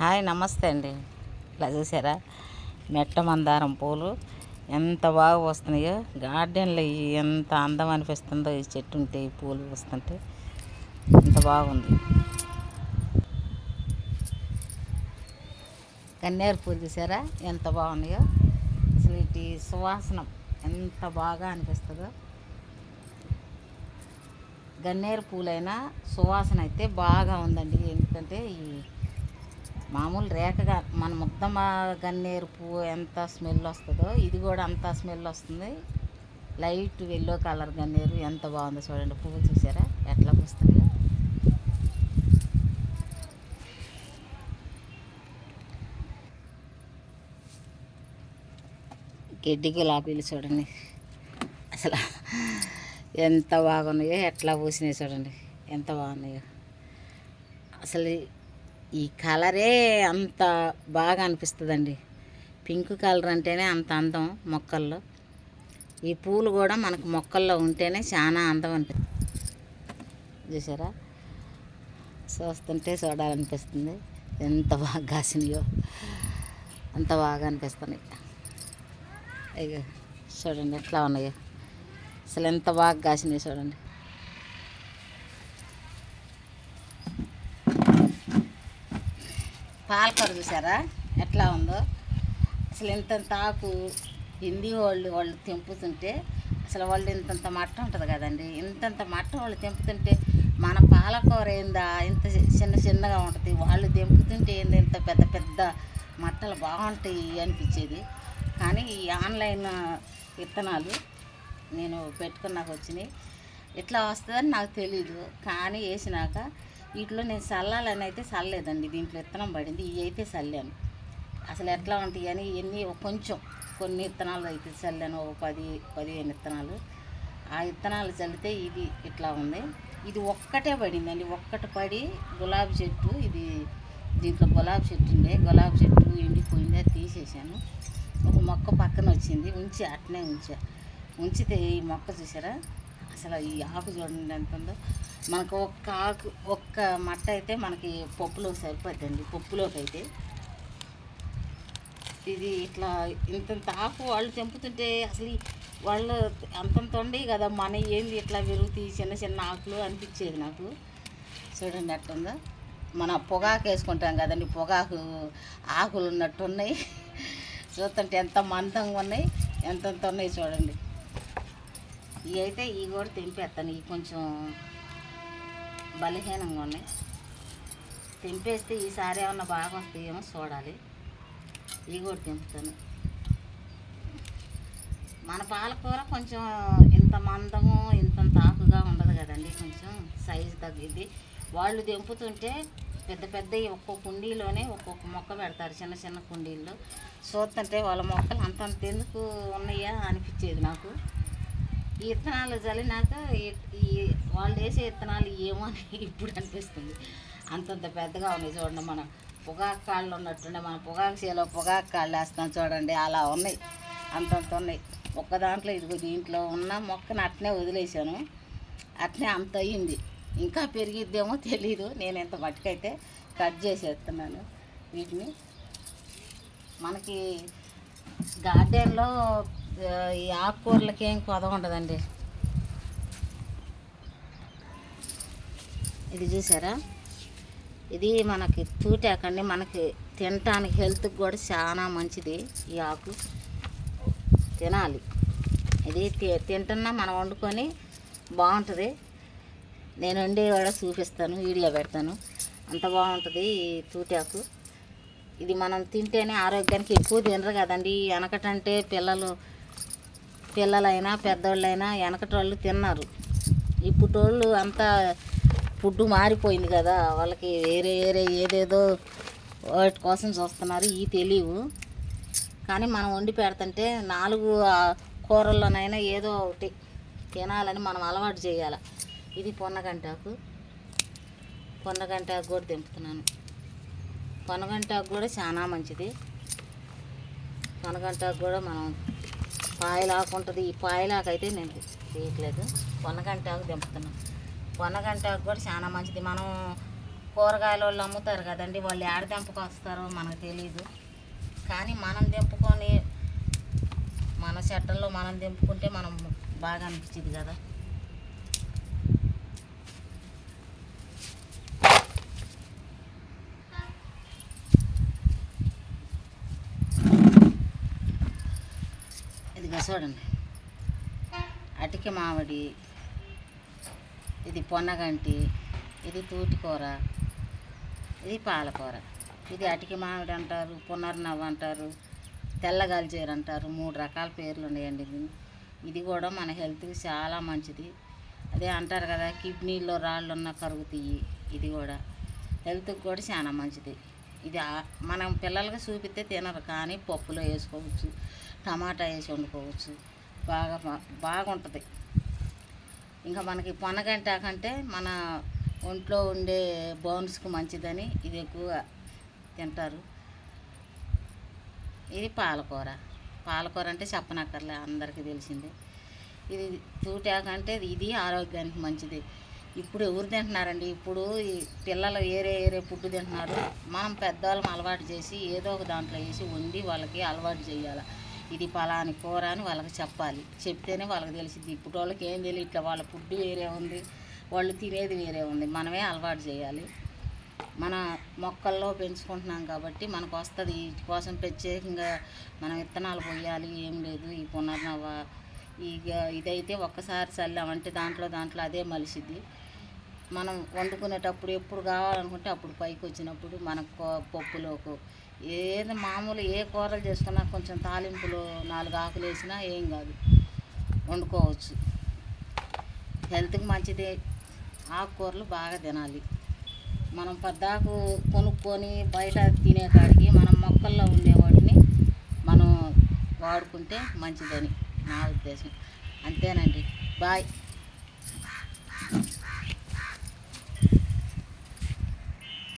Hi నమస్తే అండి. ఇలా చూసారా? మెట్ట మందారం పూలు ఎంత బాగా వస్తున్నాయో గార్డెన్లో ఎంత అందం అనిపిస్తుందో ఈ చెట్టు ఉంటే ఈ పూలు వస్తుంటే ఎంత బాగుంది. కన్నేరు పూలు చూసారా? ఎంత బాగున్నాయో. అసలు ఇటు సువాసన ఎంత బాగా అనిపిస్తుందో. గన్నేరు పూలైనా సువాసన అయితే బాగా ఉందండి. ఎందుకంటే ఈ మామూలు రేఖగా మన ముద్దమ గన్నేరు పువ్వు ఎంత స్మెల్ వస్తుందో ఇది కూడా అంత స్మెల్ వస్తుంది. లైట్ ఎల్లో కలర్ గన్నేరు ఎంత బాగుందో చూడండి. పువ్వులు చూసారా? ఎట్లా పూస్తుంది. గడ్డి గులాబీలు చూడండి. అసలు ఎంత బాగున్నాయో ఎట్లా పూసినాయి చూడండి. ఎంత బాగున్నాయో. అసలు ఈ కలరే అంత బాగా అనిపిస్తుందండి. పింక్ కలర్ అంటేనే అంత అందం మొక్కల్లో. ఈ పూలు కూడా మనకు మొక్కల్లో ఉంటేనే చాలా అందం అనిపిస్తుంది చూసారా? చూస్తుంటే చూడాలనిపిస్తుంది. ఎంత బాగా కాసినాయో. అంత బాగా అనిపిస్తున్నాయి. అయ్యో చూడండి ఎట్లా ఉన్నాయో. అసలు ఎంత బాగా కాసినాయి చూడండి. పాలకూర చూసారా? ఎట్లా ఉందో? అసలు ఇంతంత ఆకు హిందీ వాళ్ళు వాళ్ళు తెంపుతుంటే అసలు వాళ్ళు ఇంతంత మట్ట ఉంటుంది కదండి. ఇంతంత మట్ట వాళ్ళు తెంపుతుంటే మన పాలకూర ఏందా? ఇంత చిన్న చిన్నగా ఉంటుంది. వాళ్ళు తెంపుతుంటే ఏంది? ఇంత పెద్ద పెద్ద మట్టలు బాగుంటాయి అనిపించేది. కానీ ఈ ఆన్లైన్ విత్తనాలు నేను పెట్టుకున్నాక వచ్చినాయి. ఎట్లా వస్తుందని నాకు తెలీదు. కానీ వేసినాక వీటిలో నేను చల్లాలని అయితే చల్లలేదండి. దీంట్లో విత్తనం పడింది. ఇవి అయితే చల్లాను. అసలు ఎట్లా ఉంటాయి అని ఇవన్నీ కొంచెం కొన్ని విత్తనాలు అయితే చల్లాను. ఒక పది పదిహేను విత్తనాలు. ఆ విత్తనాలు చల్లితే ఇది ఇట్లా ఉంది. ఇది ఒక్కటే పడిందండి. ఒక్కటి పడి గులాబీ చెట్టు ఇది దీంట్లో గులాబీ చెట్టు ఉండే. గులాబీ చెట్టు ఎండిపోయింది అది తీసేసాను ఒక మొక్క పక్కన వచ్చింది. ఉంచి అట్నే ఉంచా. ఉంచితే ఈ మొక్క చూసారా? అసలు ఈ ఆకు చూడండి ఎంత ఉందో. మనకు ఒక్క ఆకు ఒక్క మట్ట అయితే మనకి పప్పులో సరిపోద్దండి పప్పులోకి అయితే ఇది ఇట్లా ఇంతంత ఆకు వాళ్ళు తెంపుతుంటే అసలు వాళ్ళు అంతంత ఉండే కదా మన ఏంది ఇట్లా పెరుగుతాయి చిన్న చిన్న ఆకులు అనిపించేది నాకు. చూడండి ఎట్టుందో మన పొగాకు వేసుకుంటాం కదండి పొగాకు ఆకులు ఉన్నట్టున్నాయి చూస్తుంటే ఎంత మందంగా ఉన్నాయి ఎంతంత ఉన్నాయి చూడండి. ఇవి అయితే ఇవి కూడా తెంపేస్తాను. ఇవి కొంచెం బలహీనంగా ఉన్నాయి. తెంపేస్తే ఈసారి ఏమన్నా బాగా వస్తాయేమో చూడాలి. ఇవి కూడా తెంపుతాను. మన పాలకూర కొంచెం ఇంత మందము ఇంత ఆకుగా ఉండదు కదండి. కొంచెం సైజు తగ్గింది వాళ్ళు తెంపుతుంటే పెద్ద పెద్ద ఒక్కొక్క కుండీలోనే ఒక్కొక్క మొక్క పెడతారు. చిన్న చిన్న కుండీల్లో. చూస్తుంటే వాళ్ళ మొక్కలు అంతంత ఎందుకు ఉన్నాయా అనిపించేది నాకు. ఈ విత్తనాలు చల్లినాక ఈ- వాళ్ళు వేసే విత్తనాలు ఏమో అని ఇప్పుడు అనిపిస్తుంది. అంతంత పెద్దగా ఉన్నాయి చూడండి మన పొగాకు కాళ్ళు ఉన్నట్టుండే మన పొగాకు చేలో పొగాకు కాళ్ళు వేస్తాం చూడండి అలా ఉన్నాయి. అంతంత ఉన్నాయి. ఒక్క దాంట్లో ఇదిగో దీంట్లో ఉన్న మొక్కను అట్నే వదిలేసాను అట్నే అంత అయ్యింది. ఇంకా పెరిగిద్దేమో తెలీదు. నేను ఇంత మట్టుకైతే కట్ చేసేస్తున్నాను వీటిని. మనకి గార్డెన్లో ఈ ఆకుకూరలకి ఏం కొద ఉండదండి. ఇది చూసారా? ఇది మనకి తూటాకండి మనకి తినటానికి హెల్త్కి కూడా చాలా మంచిది ఈ ఆకు. తినాలి. ఇది తి- తింటున్నా మనం వండుకొని బాగుంటుంది. నేను వండి కూడా చూపిస్తాను వీడియో పెడతాను. అంత బాగుంటుంది ఈ తూటాకు. ఇది మనం తింటేనే ఆరోగ్యానికి ఎక్కువ తినరు కదండి. వెనకటంటే పిల్లలు పిల్లలైనా పెద్దోళ్ళైనా వెనకటోళ్ళు తిన్నారు. ఇప్పుటోళ్ళు అంతా ఫుడ్ మారిపోయింది కదా. వాళ్ళకి వేరే వేరే ఏదేదో వాటి కోసం చూస్తున్నారు. ఈ తెలియవు. కానీ మనం వండి పెడుతుంటే నాలుగు కూరల్లోనైనా ఏదో ఒకటి తినాలని మనం అలవాటు చేయాలి. ఇది పొన్నగంటాకు. పొన్నగంటాకు కూడా తెంపుతున్నాను. పొనగంటాకు కూడా చాలా మంచిది. పొనగంటాకు కూడా మనం పాయలాకు ఉంటుంది ఈ పాయలాకు అయితే నేను తీయట్లేదు పొనగంటాకు తెంపుతున్నాను పొనగంటాకు కూడా చాలా మంచిది. మనం కూరగాయల వాళ్ళు అమ్ముతారు కదండి. వాళ్ళు ఏడ తెంపుకు వస్తారో మనకు తెలియదు కానీ మనం తెంపుకొని మన చెట్టల్లో మనం తెంపుకుంటే మనం బాగా అనిపించింది కదా ఇదిగో చూడండి అటిక మామిడి ఇది పొన్నగంటి ఇది తూటికూర ఇది పాలకూర. ఇది అటికి మామిడి అంటారు పునర్నవ్వ అంటారు తెల్లగల్జేరు అంటారు. మూడు రకాల పేర్లు ఉన్నాయండి ఇది కూడా మన హెల్త్కి చాలా మంచిది. అదే అంటారు కదా కిడ్నీలో రాళ్ళు ఉన్న కరుగుతాయి ఇది కూడా హెల్త్కి కూడా చాలా మంచిది. ఇది మనం పిల్లలకి చూపిస్తే తినరు కానీ పప్పులో వేసుకోవచ్చు. టమాటా వేసి వండుకోవచ్చు. బాగా బా- బాగుంటుంది. ఇంకా మనకి పొనగంటాకంటే మన ఒంట్లో ఉండే బోన్స్కి మంచిదని ఇది ఎక్కువ తింటారు. ఇది పాలకూర. పాలకూర అంటే చెప్పనక్కర్లే అందరికీ తెలిసిందే. ఇది తూటాకంటే ఇది ఆరోగ్యానికి మంచిది. ఇప్పుడు ఎవరు తింటున్నారండి? ఇప్పుడు ఈ పిల్లలు ఏరే ఏరే ఫుడ్ తింటున్నారు. మనం పెద్దవాళ్ళం అలవాటు చేసి ఏదో ఒక దాంట్లో వేసి వండి వాళ్ళకి అలవాటు చేయాలి. ఇది పలాని కూర అని వాళ్ళకి చెప్పాలి. చెప్తేనే వాళ్ళకి తెలిసింది ఇప్పుడు వాళ్ళకి ఏం తెలియదు. ఇట్లా వాళ్ళ ఫుడ్ వేరే ఉంది. వాళ్ళు తినేది వేరే ఉంది. మనమే అలవాటు చేయాలి. మన మొక్కల్లో పెంచుకుంటున్నాం కాబట్టి మనకు వస్తుంది. వీటి కోసం ప్రత్యేకంగా మనం విత్తనాలు పోయాలి ఏం లేదు. ఈ పునర్నవ ఈ ఇదైతే ఒక్కసారి చల్లామంటే దాంట్లో దాంట్లో అదే మలిసిద్ది. మనం వండుకునేటప్పుడు ఎప్పుడు కావాలనుకుంటే అప్పుడు పైకి వచ్చినప్పుడు మనకు పప్పులోకి ఏది మామూలు ఏ కూరలు చేసుకున్నా కొంచెం తాలింపులో నాలుగు ఆకులు వేసినా ఏం కాదు. వండుకోవచ్చు. హెల్త్కి మంచిదే. ఆకుకూరలు బాగా తినాలి. మనం పద్దాకు కొనుక్కొని బయట తినే కాడికి మనం మొక్కల్లో ఉండే వాటిని మనం వాడుకుంటే మంచిదని నా ఉద్దేశం. అంతేనండి. బాయ్.